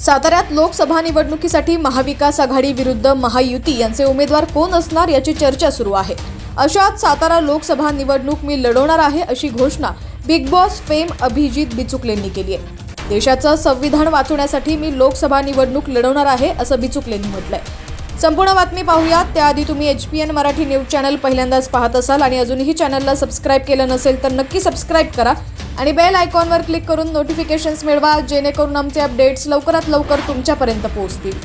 साताऱ्यात लोकसभा निवडणुकीसाठी महाविकास आघाडी विरुद्ध महायुती यांचे उमेदवार कोण असणार याची चर्चा सुरू आहे. अशात सातारा लोकसभा निवडणूक मी लढवणार आहे अशी घोषणा बिग बॉस फेम अभिजित बिचुकलेंनी केली आहे. देशाचं संविधान वाचवण्यासाठी मी लोकसभा निवडणूक लढवणार आहे असं बिचुकलेंनी म्हटलंय. संपूर्ण बातमी पाहूयात. त्याआधी तुम्ही H P N Marathi news channel पहिल्यांदाच पाहत असाल आणि अजूनही चॅनलला सबस्क्राईब केलं नसेल तर नक्की सबस्क्राईब करा आणि बेल आयकॉनवर क्लिक करून नोटिफिकेशन्स मिळवा जेणेकरून आमचे अपडेट्स लवकरात लवकर तुमच्यापर्यंत पोहोचतील.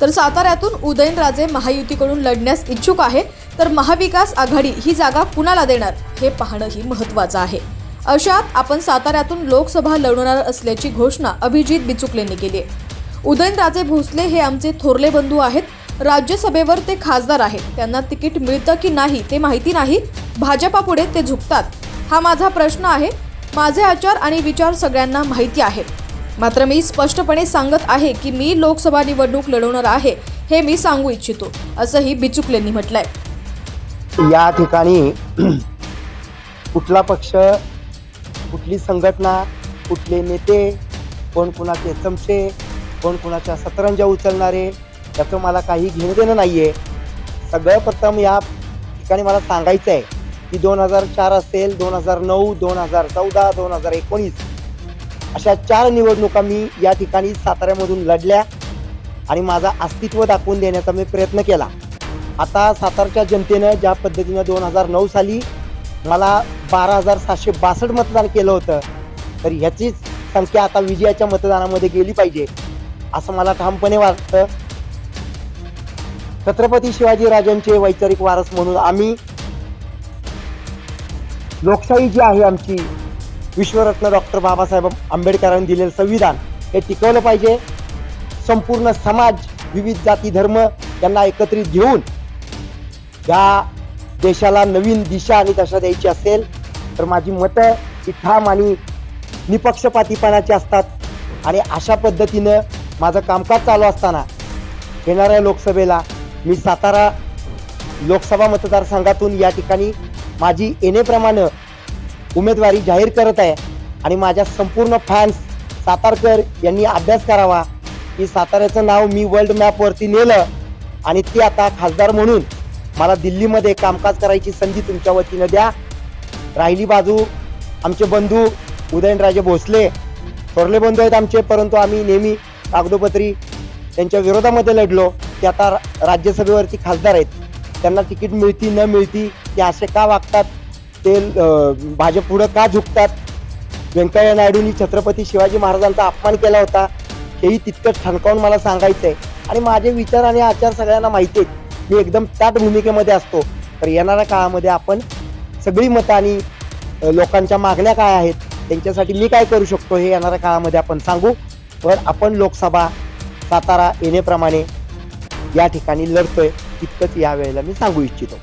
तर साताऱ्यातून उदयनराजे महायुतीकडून लढण्यास इच्छुक आहे तर महाविकास आघाडी ही जागा कुणाला देणार हे पाहणंही महत्त्वाचं आहे. अशात आपण साताऱ्यातून लोकसभा लढवणार असल्याची घोषणा अभिजित बिचुकलेंनी केली आहे. उदयनराजे भोसले हे आमचे थोरले बंधू आहेत. राज्यसभेवर ते खासदार आहेत. त्यांना तिकीट मिळतं की नाही ते माहिती नाही. भाजपापुढे ते झुकतात. हा माझा प्रश्न आहे. माझे आचार आणि विचार सगळ्यांना माहिती आहेत. मात्र मी स्पष्टपणे सांगत आहे की मी लोकसभा निवडणूक लढवणार आहे हे मी सांगू इच्छितो असंही बिचुकलेंनी म्हटलंय. या ठिकाणी कुठला पक्ष कुठली संघटना कुठले नेते कोण कोणाचे चमचे कोण कोणाच्या सतरंजा उचलणारे त्याचं मला काही घेणं देणं नाही आहे सगळं प्रथम या ठिकाणी मला सांगायचं आहे की दोन हजार चार असेल दोन हजार नऊ दोन हजार चौदा दोन हजार एकोणीस अशा चार निवडणुका मी या ठिकाणी साताऱ्यामधून लढल्या आणि माझा अस्तित्व दाखवून देण्याचा मी प्रयत्न केला. आता सातारच्या जनतेनं ज्या पद्धतीनं दोन हजार नऊ साली मला बारा हजार सातशे बासष्ट मतदान केलं होतं तर ह्याचीच संख्या आता विजयाच्या मतदानामध्ये गेली पाहिजे. असं मला ठामपणे वाटतं. छत्रपती शिवाजी राजांचे वैचारिक वारस म्हणून आम्ही लोकशाही जी आहे आमची विश्वरत्न डॉक्टर बाबासाहेब आंबेडकरांनी दिलेलं संविधान हे टिकवलं पाहिजे. संपूर्ण समाज विविध जाती धर्म यांना एकत्रित घेऊन या देशाला नवीन दिशा आणि दशा द्यायची असेल तर माझी मतं ही ठाम आणि निपक्षपातीपणाची असतात. आणि अशा पद्धतीनं माझं कामकाज चालू असताना येणाऱ्या लोकसभेला मी सातारा लोकसभा मतदारसंघातून या ठिकाणी माझी येणेप्रमाणे उमेदवारी जाहीर करत आहे आणि माझ्या संपूर्ण फॅन्स सातारकर यांनी अभ्यास करावा. की साताऱ्याचं नाव मी वर्ल्ड मॅपवरती नेलं आणि ते आता खासदार म्हणून मला दिल्लीमध्ये कामकाज करायची संधी तुमच्या वतीनं द्या. राहिली बाजू आमचे बंधू उदयनराजे भोसले. थोरले बंधू आहेत आमचे परंतु आम्ही नेहमी कागदोपत्री त्यांच्या विरोधामध्ये लढलो ते आता रा- राज्यसभेवरती खासदार आहेत. त्यांना तिकीट मिळती न मिळती ते असे का वागतात? ते भाजप पुढं का झुकतात? व्यंकय्या नायडूंनी छत्रपती शिवाजी महाराजांचा अपमान केला होता. हेही तितकंच ठणकावून मला सांगायचं आहे आणि माझे विचार आणि आचार सगळ्यांना माहिती आहेत. मी एकदम त्याच भूमिकेमध्ये असतो. तर येणाऱ्या काळामध्ये आपण सगळी मतं आणि लोकांच्या मागण्या काय आहेत त्यांच्यासाठी मी काय करू शकतो हे येणाऱ्या काळामध्ये आपण सांगू. तर आपण लोकसभा सातारा येण्याप्रमाणे या ठिकाणी लढतोय तितकंच या वेळेला मी सांगू इच्छितो.